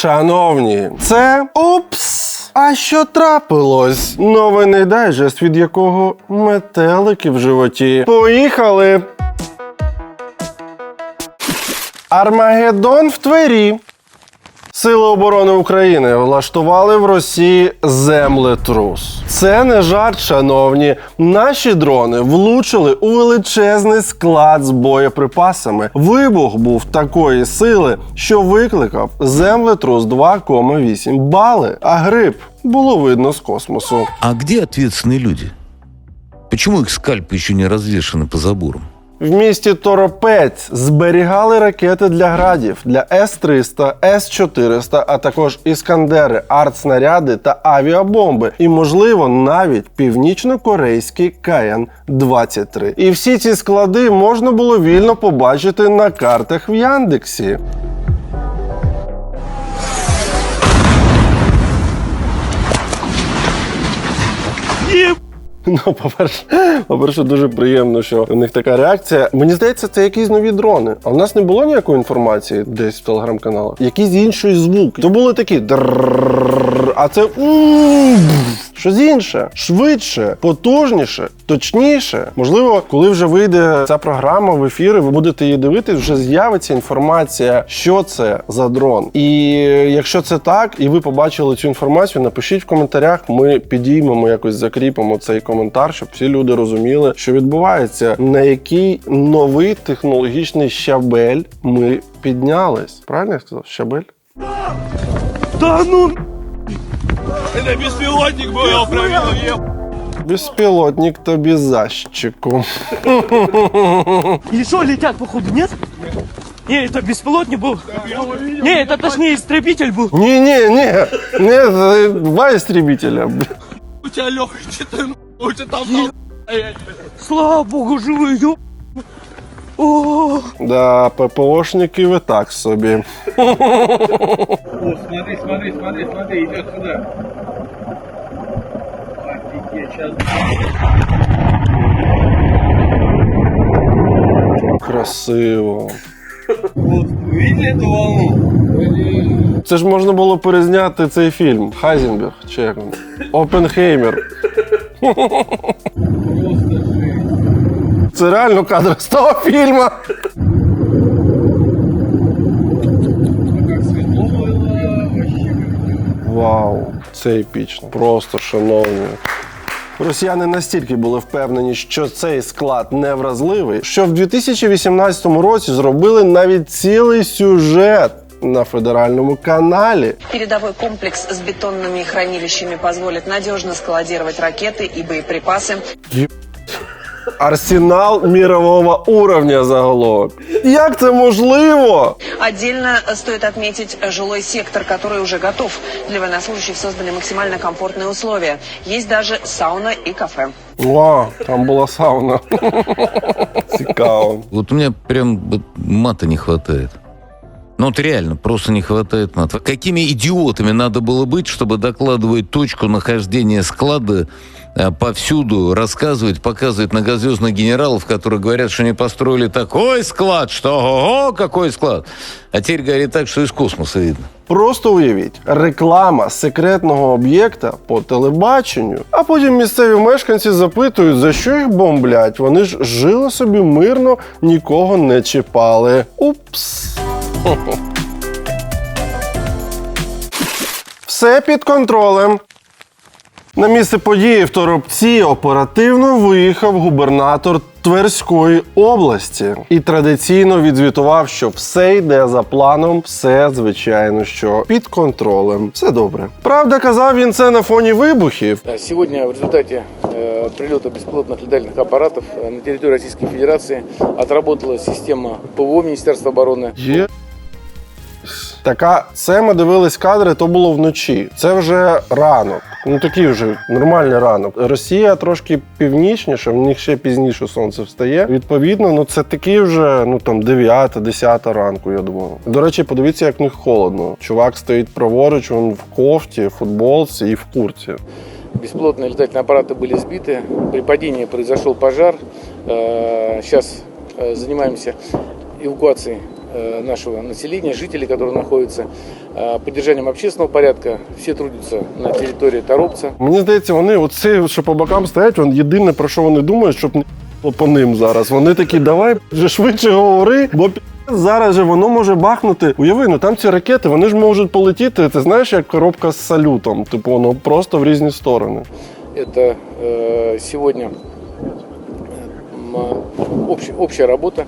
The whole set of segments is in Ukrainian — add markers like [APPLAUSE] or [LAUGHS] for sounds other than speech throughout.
Шановні, це упс. А що трапилось? Новини дайджест, від якого метелики в животі. Поїхали. Армагеддон в Твері. Сили оборони України влаштували в Росії землетрус. Це не жарт, шановні. Наші дрони влучили у величезний склад з боєприпасами. Вибух був такої сили, що викликав землетрус 2,8 бали. А гриб було видно з космосу. А где ответственные люди? Почему их скальпы еще не развешаны по заборам? В місті Торопець зберігали ракети для градів для С-300, С-400, а також іскандери, артснаряди та авіабомби, і, можливо, навіть північно-корейський КН-23. І всі ці склади можна було вільно побачити на картах в Яндексі. [LAUGHS] Ну, по-перше, по-перше, дуже приємно, що у них така реакція. Мені здається, це якісь нові дрони. А в нас не було ніякої інформації десь в телеграм-каналах. Якийсь інший звук. То були такі а це щось інше, швидше, потужніше, точніше. Можливо, коли вже вийде ця програма в ефір, ви будете її дивитись, вже з'явиться інформація, що це за дрон. І якщо це так, і ви побачили цю інформацію, напишіть в коментарях. Ми підіймемо якось закріпимо цей коментар, щоб всі люди розуміли, що відбувається, на який новий технологічний щабель ми піднялись. Правильно я сказав? Щабель? Да ну! Это беспилотник был, я проверил, еб. Безпілотник тобі защику. И что, летят, походу, нет? Не, это беспилотник был. Не, это точнее истребитель был. Ні, ні, ні, не це два істребителя. У тебя Леха, что ты, у тебя там, там, Слава богу, живой, ёб. О, Да, ППОшники ви так собі. О, смотри, смотри, смотри, смотри, идет сюда. Офигеть, сейчас Красиво. вот, видели эту волну? Це ж можна було перезняти цей фільм. Хайзенберг, чи як він? Опенхеймер. Це реально кадр з того фільму. Вау, це епічно. Просто шановні. Росіяни настільки були впевнені, що цей склад невразливий, що в 2018 році зробили навіть цілий сюжет на федеральному каналі. Передовой комплекс с бетонными хранилищами позволит надежно складировать ракеты и боеприпасы. Арсенал мирового уровня заголовок. Як це можливо? Отдельно стоит отметить жилой сектор, который уже готов. Для военнослужащих созданы максимально комфортные условия. Есть даже сауна и кафе. О, там була сауна. [LAUGHS] Цікаво. Вот у меня прям мата не хватает. Ну вот реально, просто не хватает мата. Какими идиотами надо было быть, чтобы докладывать точку нахождения склада э, повсюду, рассказывать, показывать многозвездных генералов, которые говорят, что они построили такой склад, что ого, какой склад. А теперь говорит так, что из космоса видно. Просто уявіть, реклама секретного об'єкта по телебаченню. А потім місцеві мешканці запитують, за що їх бомблять. Вони ж жили собі мирно, нікого не чіпали. Упс. Все під контролем. На місце події в Торопці оперативно виїхав губернатор Тверської області і традиційно відзвітував, що все йде за планом, все звичайно, що під контролем. Все добре. Правда, казав він це на фоні вибухів. Да, Сегодня в результате э, прилета беспилотных летательных аппаратов э, на территории Российской Федерации отработала система ПВО Министерства обороны. Є. Така, це ми дивились кадри, то було вночі. Це вже ранок. Ну такий вже нормальний ранок. Росія трошки північніше, в них ще пізніше сонце встає. Відповідно, ну це такий вже ну там 9-10 ранку, я думаю. До речі, подивіться, як в них холодно. Чувак стоїть праворуч, він в кофті, футболці і в курці. Беспилотные летательные аппараты были сбиты. При падении произошел пожар. Э, Сейчас э, занимаемся эвакуацией э, нашего населения, жителей, которые находятся, э, поддержанием общественного порядка. Все трудятся на территории Торопца. Мені здається, вони оці, що по бокам стоять, вони єдине про що вони думають, щоб не було по ним зараз. Вони такі, давай вже швидше говори, бо пі***, зараз же воно може бахнути. Уяви, ну там ці ракети, вони ж можуть полетіти. Ти знаєш, як коробка з салютом, типу, воно просто в різні сторони. Это э, сегодня м, общ- общая работа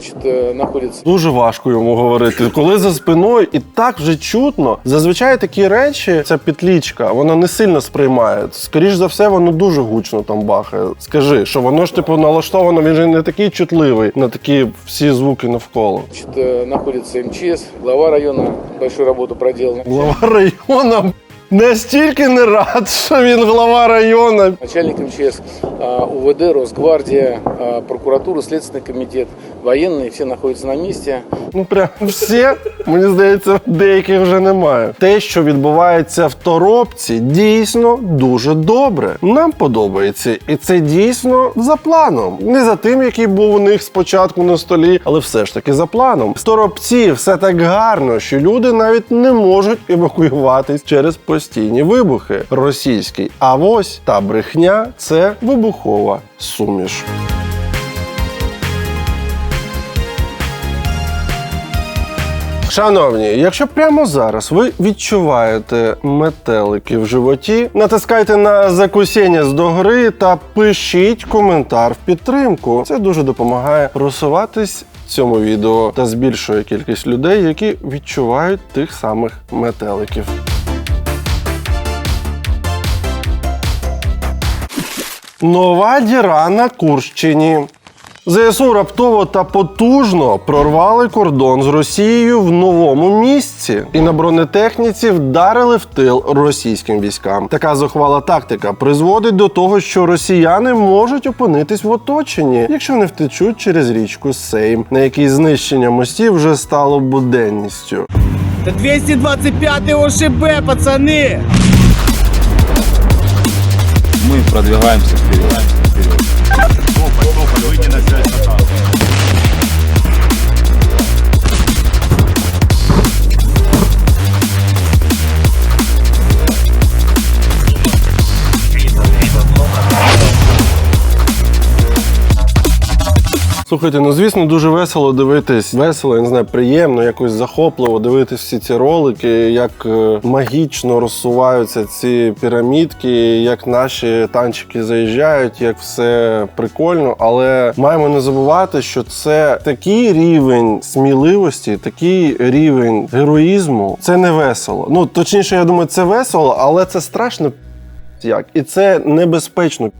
значит, э, находится. Дуже важко йому говорити. Коли за спиною і так вже чутно, зазвичай такі речі, ця петлічка, вона не сильно сприймає. Скоріш за все, воно дуже гучно там бахає. Скажи, що воно ж типу налаштовано, він же не такий чутливий на такі всі звуки навколо. Значит, э, находится МЧС, глава района большую работу проделана. Глава району [LAUGHS] настільки не рад, що він глава району. Начальник МЧС, а, УВД, Росгвардия, а, прокуратура, Следственный комитет, военные, все находятся на месте. Ну прям всі, мені здається, деяких вже немає. Те, що відбувається в торопці, дійсно дуже добре. Нам подобається, і це дійсно за планом. Не за тим, який був у них спочатку на столі, але все ж таки за планом. В торопці все так гарно, що люди навіть не можуть евакуюватись через постійні вибухи російські. А ось та брехня це вибухова суміш. Шановні, якщо прямо зараз ви відчуваєте метелики в животі, натискайте на закусіння з догори та пишіть коментар в підтримку. Це дуже допомагає просуватись цьому відео та збільшує кількість людей, які відчувають тих самих метеликів. Нова діра на Курщині. ЗСУ раптово та потужно прорвали кордон з Росією в новому місці і на бронетехніці вдарили в тил російським військам. Така зухвала тактика призводить до того, що росіяни можуть опинитись в оточенні, якщо не втечуть через річку Сейм, на якій знищення мостів вже стало буденністю. Это 225 ОШБ, пацаны! Мы продвигаемся вперед. Слухайте, ну звісно, дуже весело дивитись. Весело, я не знаю, приємно, якось захопливо дивитись всі ці ролики, як е, магічно розсуваються ці пірамідки, як наші танчики заїжджають, як все прикольно. Але маємо не забувати, що це такий рівень сміливості, такий рівень героїзму. Це не весело. Ну точніше, я думаю, це весело, але це страшно як. І це небезпечно.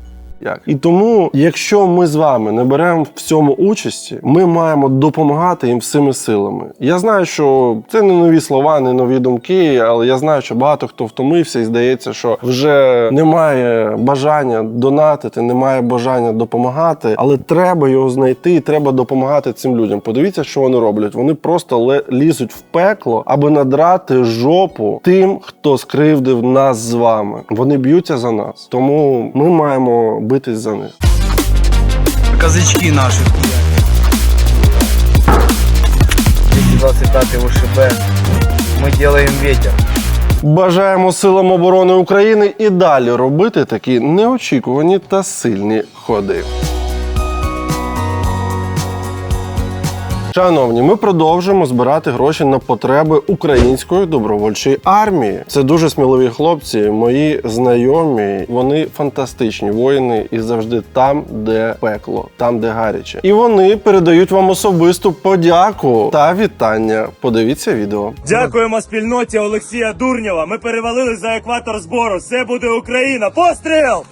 Як і тому, якщо ми з вами не беремо в цьому участі, ми маємо допомагати їм всіми силами. Я знаю, що це не нові слова, не нові думки, але я знаю, що багато хто втомився і здається, що вже немає бажання донатити, немає бажання допомагати, але треба його знайти і треба допомагати цим людям. Подивіться, що вони роблять. Вони просто лізуть в пекло, аби надрати жопу тим, хто скривдив нас з вами. Вони б'ються за нас, тому ми маємо битись за них. Казачки наші. 225 УШБ. Ми робимо ветер. Бажаємо силам оборони України і далі робити такі неочікувані та сильні ходи. Шановні, ми продовжуємо збирати гроші на потреби української добровольчої армії. Це дуже сміливі хлопці, мої знайомі. Вони фантастичні воїни і завжди там, де пекло, там, де гаряче. І вони передають вам особисту подяку та вітання. Подивіться відео. Дякуємо спільноті Олексія Дурнєва. Ми перевалили за екватор збору. Все буде Україна. Постріл!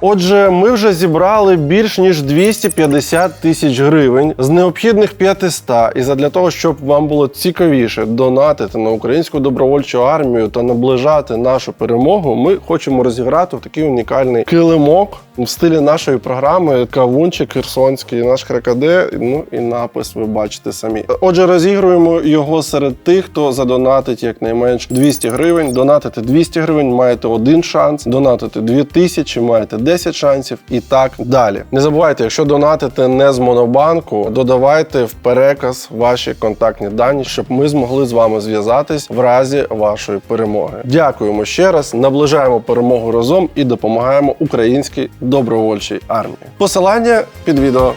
Отже, ми вже зібрали більш ніж 250 тисяч гривень з необхідних 500. І задля того, щоб вам було цікавіше донатити на українську добровольчу армію та наближати нашу перемогу, ми хочемо розіграти такий унікальний килимок в стилі нашої програми Кавунчик Херсонський, наш крокоде. Ну і напис ви бачите самі. Отже, розігруємо його серед тих, хто задонатить якнайменш 200 гривень. Донатити 200 гривень, маєте один шанс. Донатити 2000, маєте 10 шансів і так далі. Не забувайте, якщо донатите не з монобанку, додавайте в переказ ваші контактні дані, щоб ми змогли з вами зв'язатись в разі вашої перемоги. Дякуємо ще раз, наближаємо перемогу разом і допомагаємо українській добровольчій армії. Посилання під відео.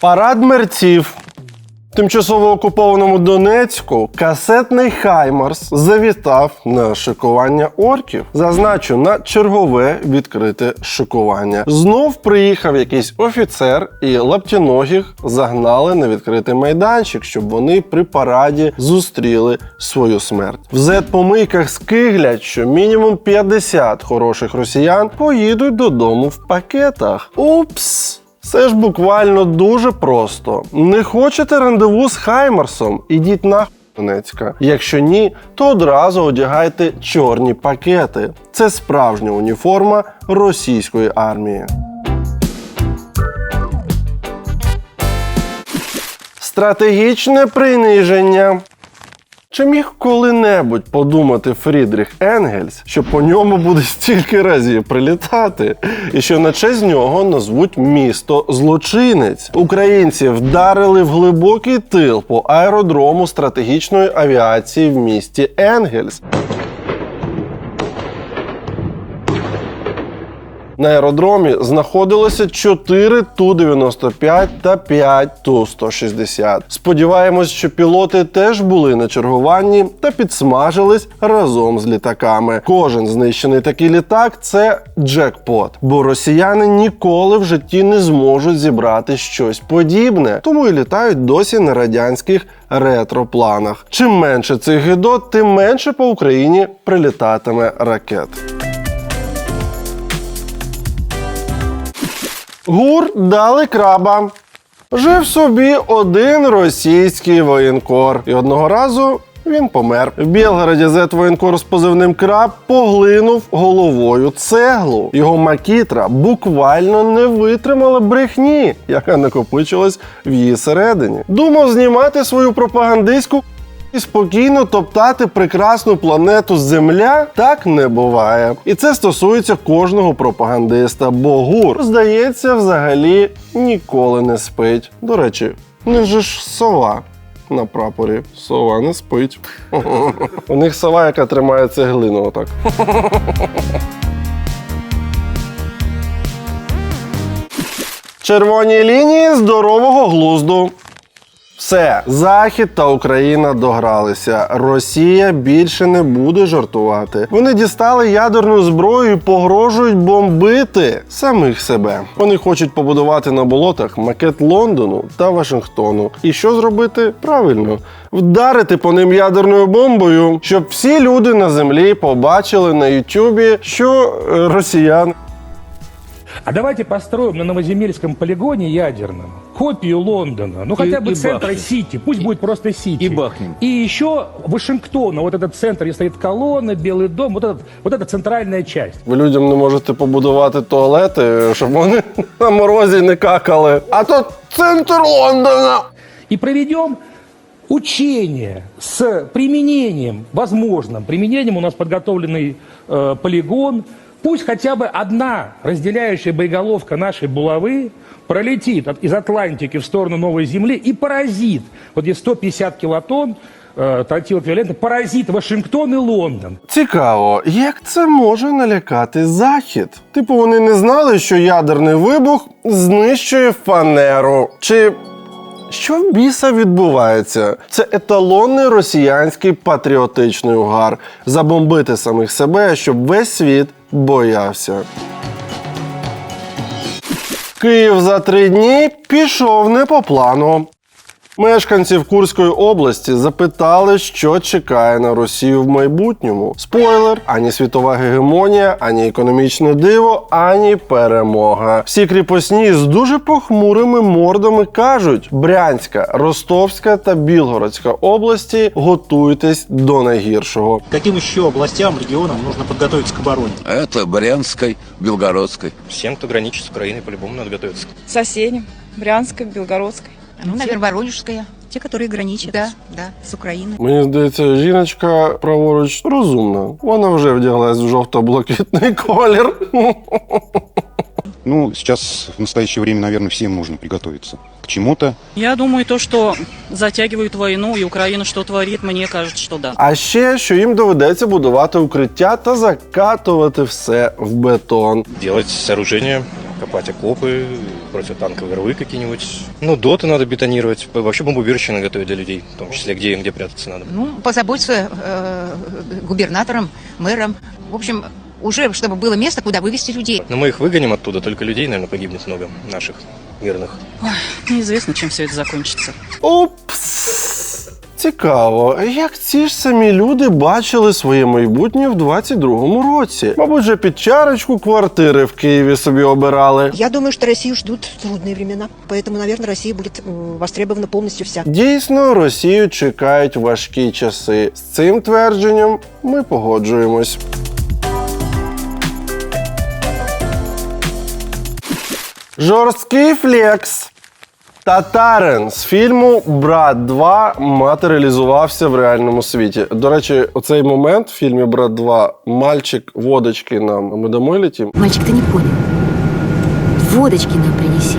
Парад мерців. Тимчасово окупованому Донецьку касетний Хаймарс завітав на шикування орків. Зазначу на чергове відкрите шикування. Знов приїхав якийсь офіцер, і лаптіногих загнали на відкритий майданчик, щоб вони при параді зустріли свою смерть. В зет-помийках скиглять, що мінімум 50 хороших росіян поїдуть додому в пакетах. Упс! Це ж буквально дуже просто. Не хочете рандеву з Хаймерсом? Ідіть на Донецька. Якщо ні, то одразу одягайте чорні пакети. Це справжня уніформа російської армії. Стратегічне приниження. Чи міг коли-небудь подумати Фрідріх Енгельс, що по ньому буде стільки разів прилітати, і що на честь нього назвуть місто злочинець? Українці вдарили в глибокий тил по аеродрому стратегічної авіації в місті Енгельс. На аеродромі знаходилося 4 Ту-95 та 5 Ту-160. Сподіваємось, що пілоти теж були на чергуванні та підсмажились разом з літаками. Кожен знищений такий літак це джекпот, бо росіяни ніколи в житті не зможуть зібрати щось подібне, тому і літають досі на радянських ретропланах. Чим менше цих гидот, тим менше по Україні прилітатиме ракет. Гур дали краба. Жив собі один російський воєнкор, і одного разу він помер. В Білгороді зет воєнкор з позивним краб поглинув головою цеглу. Його макітра буквально не витримала брехні, яка накопичилась в її середині. Думав знімати свою пропагандистську і спокійно топтати прекрасну планету Земля так не буває. І це стосується кожного пропагандиста, бо гур, здається, взагалі ніколи не спить. До речі, не ж сова. На прапорі сова не спить. У них сова, яка тримає цеглину отак. Червоні лінії здорового глузду. Все, Захід та Україна догралися. Росія більше не буде жартувати. Вони дістали ядерну зброю і погрожують бомбити самих себе. Вони хочуть побудувати на болотах макет Лондону та Вашингтону. І що зробити? Правильно, вдарити по ним ядерною бомбою, щоб всі люди на землі побачили на Ютубі, що е, росіян А давайте построим на Новоземельском полигоне ядерном копию Лондона, ну хотя бы и центра бахнем. Сити, пусть будет просто Сити. И бахнем. И еще Вашингтона, вот этот центр, где стоит колонна, Белый дом, вот, этот, вот эта центральная часть. Ви людям не можете побудувати туалети, щоб вони на морозі не какали. А то центр Лондона. И проведем учение с применением, возможным применением, у нас подготовленный э, полигон, пусть хотя бы одна разделяющая боеголовка нашей булавы пролетит от- из Атлантики в сторону Новой Земли и поразит, вот здесь 150 килотонн э, тротилоквиолента, поразит Вашингтон и Лондон. Цікаво, як це може налякати захід? Типу, вони не знали, що ядерний вибух знищує фанеру. Чи що в біса відбувається? Це еталонний росіянський патріотичний угар забомбити самих себе, щоб весь світ боявся. Київ за три дні пішов не по плану. Мешканців Курської області запитали, що чекає на Росію в майбутньому. Спойлер: ані світова гегемонія, ані економічне диво, ані перемога. Всі кріпосні з дуже похмурими мордами кажуть: Брянська, Ростовська та Білгородська області готуйтесь до найгіршого. Каким еще областям, регионам нужно подготовиться к обороне? Это Брянской, Белгородской. Всем, кто граничит с Украиной, по-любому надо готовиться. соседним, Брянской, Белгородской. Ну, наверное, Воронежская. Те, которые граничат да, да, с Украиной. Мені здається, жіночка праворуч розумна. Вона вже вдяглась в жовто-блакитний [LAUGHS] колір. Ну, сейчас, в настоящее время, наверное, всем нужно приготовиться к чему-то. Я думаю, то, что затягивают войну и Украина что творит, мне кажется, что да. А ще, що їм доведеться будувати укриття та закатувати все в бетон. Делать сооружения, копать окопы, противотанковые рвы какие-нибудь. Ну, доты надо бетонировать. Вообще бомбоубежище надо готовить для людей, в том числе, где им где прятаться надо. Ну, позаботиться э, губернатором, мэром. В общем, уже чтобы было место, куда вывести людей. Но мы их выгоним оттуда, только людей, наверное, погибнет много наших мирных. Неизвестно, чем все это закончится. Упс. Цікаво, як ці ж самі люди бачили своє майбутнє в 22-му році? Мабуть, вже під чарочку квартири в Києві собі обирали. Я думаю, что Россию ждут трудные времена. Поэтому, наверное, Россия будет востребована полностью вся. Дійсно, Росію чекають важкі часи. З цим твердженням ми погоджуємось. Жорсткий флекс. Татарин з фільму Брат 2 матеріалізувався в реальному світі. До речі, оцей момент в фільмі Брат 2 мальчик водочки нам ми домой летім. Мальчик, ти не понял. Водочки нам принеси.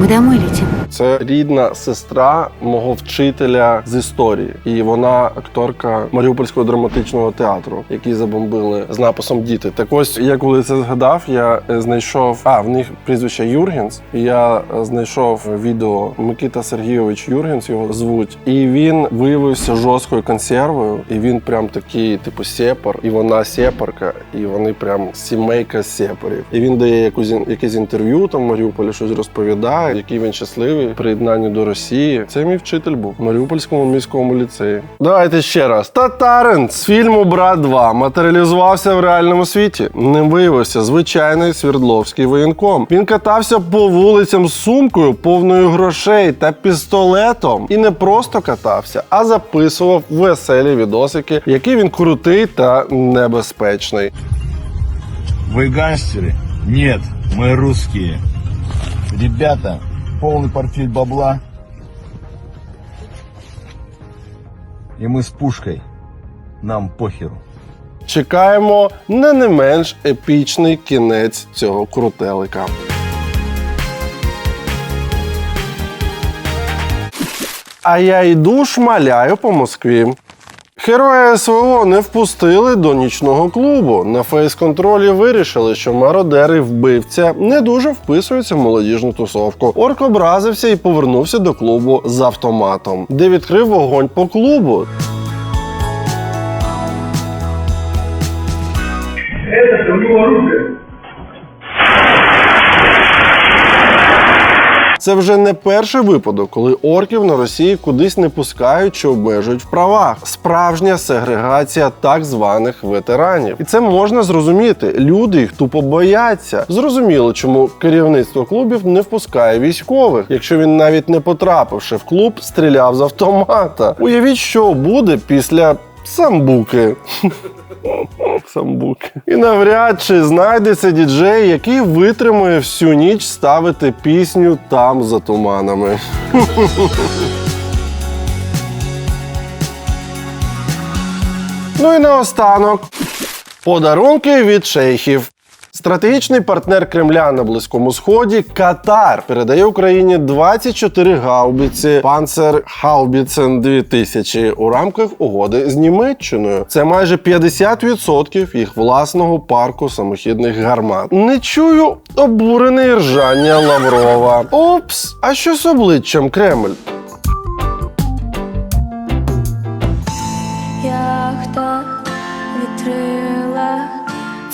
Мы домой летим. Це рідна сестра мого вчителя з історії, і вона акторка Маріупольського драматичного театру, який забомбили з написом Діти. Так ось я коли це згадав, я е, знайшов а в них прізвище Юргенс. І я е, знайшов відео Микита Сергійович Юргенс, його звуть, і він виявився жорсткою консервою. І він прям такий, типу, сепар, і вона сепарка, і вони прям сімейка сепарів. І він дає якусь якесь інтерв'ю там в Маріуполі, щось розповідає, який він щасливий в приєднанні до Росії. Це мій вчитель був в Маріупольському міському ліцеї. Давайте ще раз. Татарин з фільму Брат 2 матеріалізувався в реальному світі. Ним виявився звичайний свердловський воєнком. Він катався по вулицям з сумкою, повною грошей та пістолетом. І не просто катався, а записував веселі відосики, які він крутий та небезпечний. Вы гангстеры? Нет, мы русские. Ребята, полный портфель бабла. И мы с пушкой. Нам похеру. Чекаємо не не менш епічний кінець цього крутелика. А я йду шмаляю по Москві. Герої СВО не впустили до нічного клубу. На фейс-контролі вирішили, що мародер і вбивця не дуже вписуються в молодіжну тусовку. Орк образився і повернувся до клубу з автоматом, де відкрив вогонь по клубу. Це вже не перший випадок, коли орків на Росії кудись не пускають чи обмежують в правах. Справжня сегрегація так званих ветеранів. І це можна зрозуміти. Люди їх тупо бояться. Зрозуміло, чому керівництво клубів не впускає військових, якщо він навіть не потрапивши в клуб, стріляв з автомата. Уявіть, що буде після самбуки. Самбуки. І навряд чи знайдеться діджей, який витримує всю ніч ставити пісню там за туманами. [LAUGHS] ну і наостанок. Подарунки від шейхів. Стратегічний партнер Кремля на Близькому Сході Катар передає Україні 24 гаубиці Panzer Haubitzen 2000 у рамках угоди з Німеччиною. Це майже 50% їх власного парку самохідних гармат. Не чую обурене ржання Лаврова. Опс, а що з обличчям Кремль? Яхта вітрила.